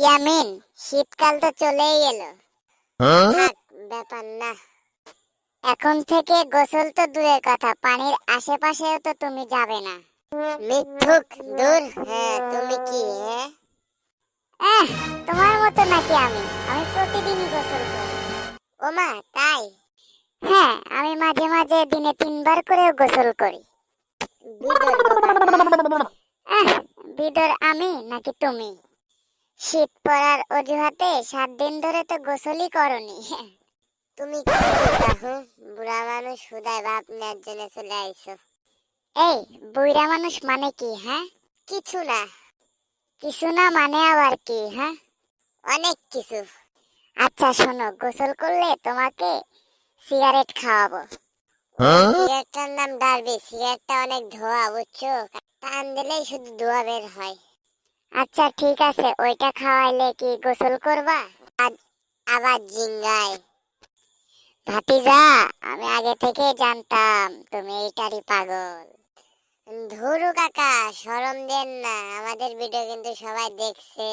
ইয়ামিন শীতকাল তো চলেই এলো। থাক ব্যাপার না। এখন থেকে গোসল তো দূরের কথা পানির আশেপাশেও তো তুমি যাবে না। মিথ্যুক দূর হ্যাঁ তুমি কি হ্যাঁ? তোমার মতো নাকি আমি? আমি প্রতিদিনই গোসল করি। ওমা তাই? হ্যাঁ আমি মাঝে মাঝে দিনে তিনবার করেও গোসল করি। বিদর আমি নাকি তুমি? শীত পড়ার অজুহাতে সাত দিন ধরে তো গোসলই করনি। তুমি কি বুড়া মানুষ হুদায় বাপ নেয়ার জন্য চলে আইছো এই বুড়া মানুষ মানে কি হ্যাঁ? কিছু না। কিছু না মানে আবার কি হ্যাঁ? অনেক কিছু। আচ্ছা শোনো গোসল করলে তোমাকে সিগারেট খাওয়াবো। সিগারেটটার নাম ডারবি সিগারেটটা অনেক ধোয়া বুঝছ? টান দিলেই শুধু ধোয়া বের হয়। আচ্ছা ঠিক আছে, ওইটা খাওয়াইলে কি গোসল করবা? আবার জিঙ্গায়। ভাতিজা, আমি আগে থেকে জানতাম তুমি এইটারই পাগল। ধুরু কাকা, সরম দেন না, আমাদের ভিডিও কিন্তু সবাই দেখছে।